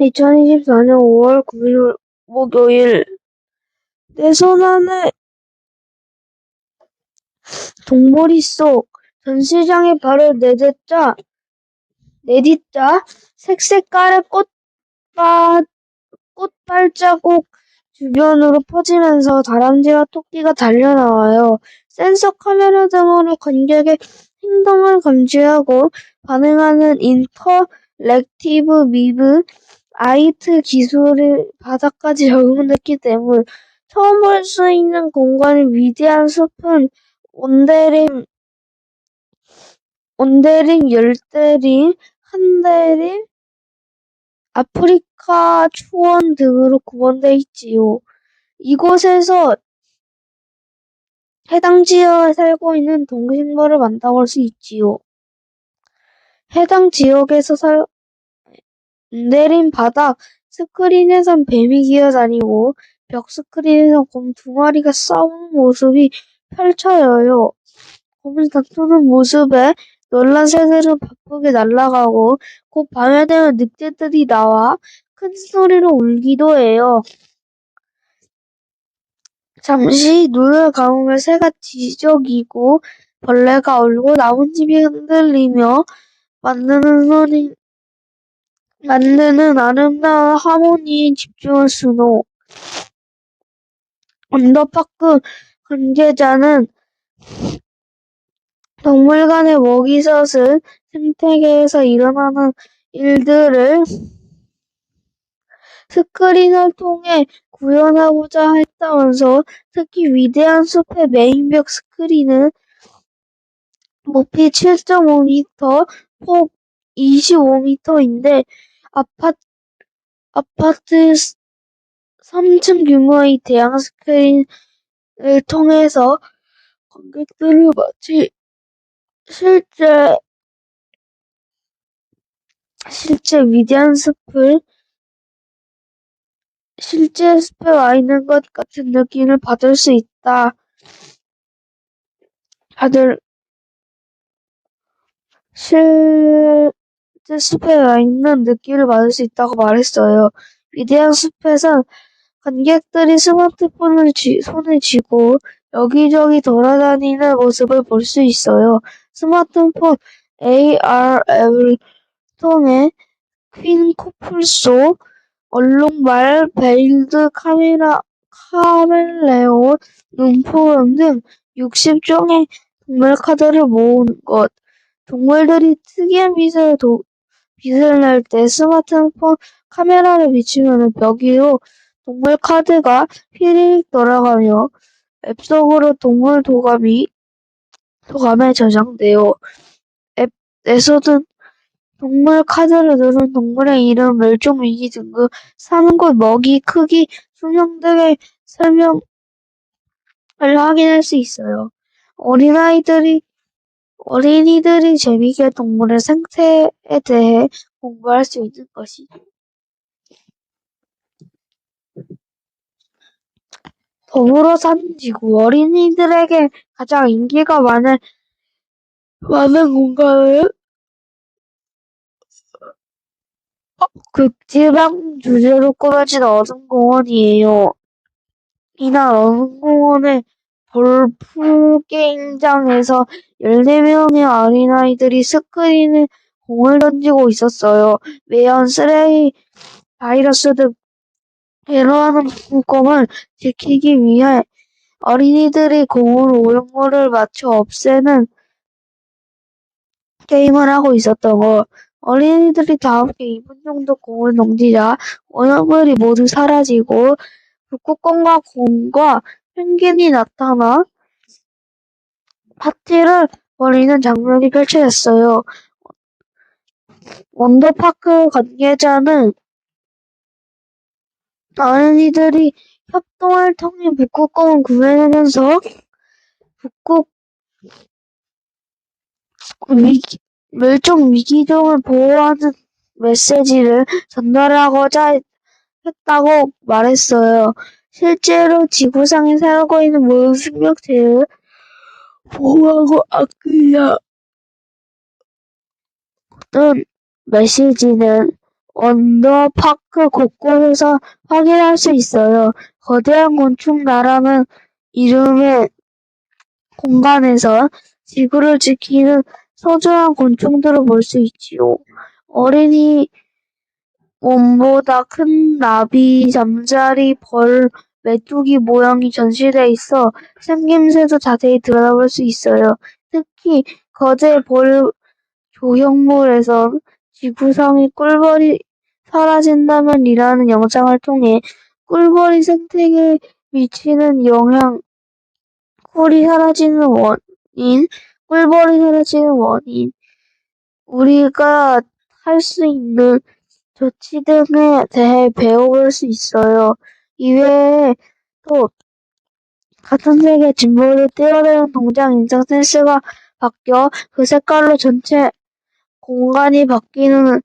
2024년 5월 9일 목요일 내 손 안에 동물이 쏙 전시장에 발을 내딛자 내딛자 색색깔의 꽃밭 꽃발자국 주변으로 퍼지면서 다람쥐와 토끼가 달려나와요. 센서 카메라 등으로 관객의 행동을 감지하고 반응하는 인터랙티브 미브 아이트 기술을 바닥까지 적용됐기 때문 처음 볼 수 있는 공간의 위대한 숲은 온데림, 온데림, 열대림, 한데림, 아프리카 초원 등으로 구분되어 있지요. 이곳에서 해당 지역에 살고 있는 동식물을 만나볼 수 있지요. 해당 지역에서 살, 내린 바닥 스크린에선 뱀이 기어다니고 벽 스크린에선 곰 두 마리가 싸우는 모습이 펼쳐져요. 곰이 다투는 모습에 놀란 새들은 바쁘게 날아가고 곧 밤에 되면 늑대들이 나와 큰 소리로 울기도 해요. 잠시 눈을 감으면 새가 지저귀고 벌레가 울고 나뭇잎이 흔들리며 만드는 소리 만드는 아름다운 하모니에 집중한 스노우. 언더파크 관계자는 동물간의 먹이사슬 생태계에서 일어나는 일들을 스크린을 통해 구현하고자 했다면서 특히 위대한 숲의 메인벽 스크린은 높이 7.5m, 폭 25m인데 아파트, 아파트 3층 규모의 대형 스크린을 통해서 관객들을 마치 실제 실제 위대한 숲을 실제 숲에 와 있는 것 같은 느낌을 받을 수 있다. 받을 실 숲에 와 있는 느낌을 받을 수 있다고 말했어요. 위대한 숲에선 관객들이 스마트폰을 쥐, 손에 쥐고 여기저기 돌아다니는 모습을 볼 수 있어요. 스마트폰 AR을 통해 퀸 코플소, 얼룩말, 베일드 카메라, 카멜레온, 눈포름 등 60종의 동물 카드를 모은 것. 동물들이 특이한 빛을 도, 빛을 낼 때 스마트폰 카메라를 비추면 벽 위로 동물 카드가 휘리릭 돌아가며 앱 속으로 동물 도감이 도감에 저장돼요. 앱에서는 동물 카드를 누른 동물의 이름, 멸종 위기 등급, 사는 곳, 먹이, 크기, 수명 등의 설명을 확인할 수 있어요. 어린아이들이 어린이들이 재미있게 동물의 생태에 대해 공부할 수 있는 것이죠. 더불어 사는 지구 어린이들에게 가장 인기가 많은 많은 공간은 극지방 주제로 꾸며진 어둠공원이에요. 이날 어둠공원의 골프 게임장에서 14명의 어린아이들이 스크린에 공을 던지고 있었어요. 매연 쓰레기, 바이러스 등 괴로워하는 북극곰을 지키기 위해 어린이들이 공으로 오염물을 맞춰 없애는 게임을 하고 있었던 거. 어린이들이 다 함께 2분 정도 공을 던지자 오염물이 모두 사라지고 북극곰과 곰과 펭귄이 나타나 파티를 벌이는 장면이 펼쳐졌어요. 원더파크 관계자는 어린이들이 협동을 통해 북극곰을 구해내면서 북극 위기, 멸종 위기종을 보호하는 메시지를 전달하고자 했다고 말했어요. 실제로 지구상에 살고 있는 모든 생명체를 보호하고 아끼자는 메시지는 원더파크 곳곳에서 확인할 수 있어요. 거대한 곤충 나라는 이름의 공간에서 지구를 지키는 소중한 곤충들을 볼 수 있지요. 어린이 몸보다 큰 나비, 잠자리, 벌, 메뚜기 모형이 전시돼 있어 생김새도 자세히 들여다볼 수 있어요. 특히 거제 볼 조형물에선 지구상의 꿀벌이 사라진다면이라는 영상을 통해 꿀벌이 생태계에 미치는 영향, 꿀이 사라지는 원인, 꿀벌이 사라지는 원인, 우리가 할 수 있는 조치 등에 대해 배워볼 수 있어요. 이외에 또 같은 세계 진보를 뛰어내는 동작 인상 센스가 바뀌어 그 색깔로 전체 공간이 바뀌는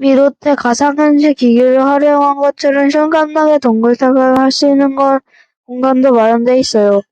비롯해 가상현실 기기를 활용한 것처럼 실감나게 동글동글 할 수 있는 건 공간도 마련돼 있어요.